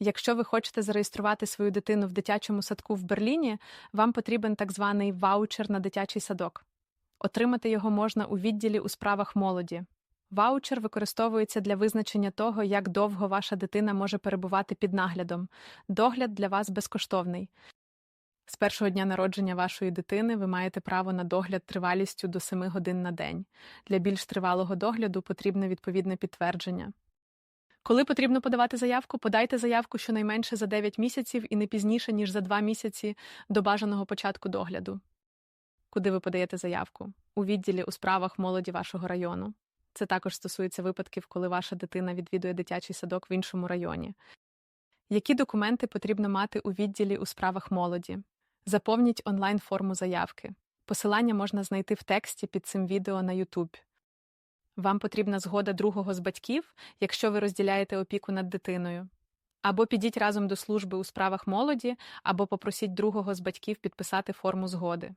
Якщо ви хочете зареєструвати свою дитину в дитячому садку в Берліні, вам потрібен так званий ваучер на дитячий садок. Отримати його можна у відділі у справах молоді. Ваучер використовується для визначення того, як довго ваша дитина може перебувати під наглядом. Догляд для вас безкоштовний. З першого дня народження вашої дитини ви маєте право на догляд тривалістю до 7 годин на день. Для більш тривалого догляду потрібне відповідне підтвердження. Коли потрібно подавати заявку, подайте заявку щонайменше за 9 місяців і не пізніше, ніж за 2 місяці до бажаного початку догляду. Куди ви подаєте заявку? У відділі у справах молоді вашого району. Це також стосується випадків, коли ваша дитина відвідує дитячий садок в іншому районі. Які документи потрібно мати у відділі у справах молоді? Заповніть онлайн форму заявки. Посилання можна знайти в тексті під цим відео на YouTube. Вам потрібна згода другого з батьків, якщо ви розділяєте опіку над дитиною. Або підіть разом до служби у справах молоді, або попросіть другого з батьків підписати форму згоди.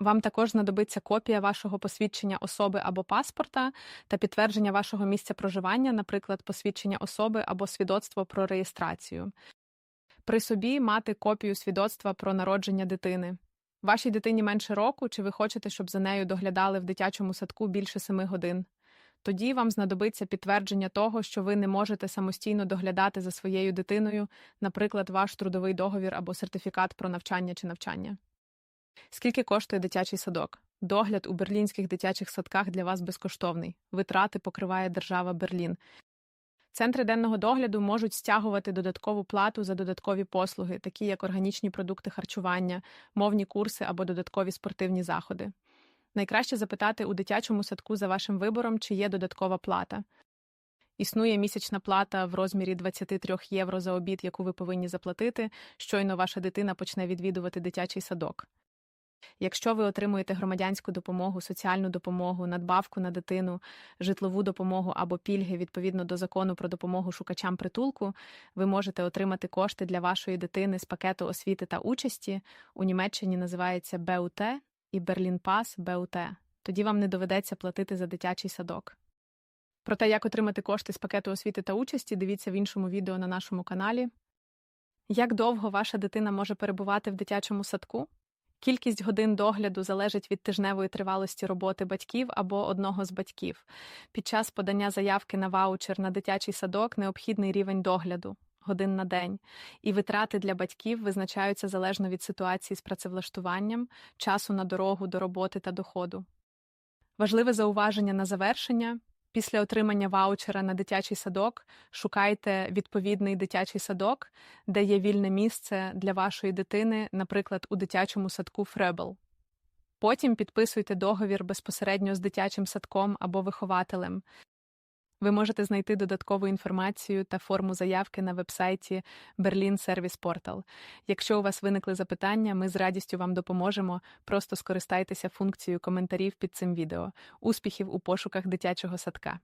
Вам також знадобиться копія вашого посвідчення особи або паспорта та підтвердження вашого місця проживання, наприклад, посвідчення особи або свідоцтво про реєстрацію. При собі мати копію свідоцтва про народження дитини. Вашій дитині менше року, чи ви хочете, щоб за нею доглядали в дитячому садку більше семи годин. Тоді вам знадобиться підтвердження того, що ви не можете самостійно доглядати за своєю дитиною, наприклад, ваш трудовий договір або сертифікат про навчання чи навчання. Скільки коштує дитячий садок? Догляд у берлінських дитячих садках для вас безкоштовний. Витрати покриває держава Берлін. Центри денного догляду можуть стягувати додаткову плату за додаткові послуги, такі як органічні продукти харчування, мовні курси або додаткові спортивні заходи. Найкраще запитати у дитячому садку за вашим вибором, чи є додаткова плата. Існує місячна плата в розмірі 23 євро за обід, яку ви повинні заплатити, щойно ваша дитина почне відвідувати дитячий садок. Якщо ви отримуєте громадянську допомогу, соціальну допомогу, надбавку на дитину, житлову допомогу або пільги відповідно до закону про допомогу шукачам притулку, ви можете отримати кошти для вашої дитини з пакету освіти та участі. У Німеччині називається БУТ і Берлінпас БУТ. Тоді вам не доведеться платити за дитячий садок. Про те, як отримати кошти з пакету освіти та участі, дивіться в іншому відео на нашому каналі. Як довго ваша дитина може перебувати в дитячому садку? Кількість годин догляду залежить від тижневої тривалості роботи батьків або одного з батьків. Під час подання заявки на ваучер на дитячий садок необхідний рівень догляду годин на день, і витрати для батьків визначаються залежно від ситуації з працевлаштуванням, часу на дорогу до роботи та доходу. Важливе зауваження на завершення. Після отримання ваучера на дитячий садок шукайте відповідний дитячий садок, де є вільне місце для вашої дитини, наприклад, у дитячому садку Фребл. Потім підписуйте договір безпосередньо з дитячим садком або вихователем. Ви можете знайти додаткову інформацію та форму заявки на вебсайті Berlin Service Portal. Якщо у вас виникли запитання, ми з радістю вам допоможемо. Просто скористайтеся функцією коментарів під цим відео. Успіхів у пошуках дитячого садка.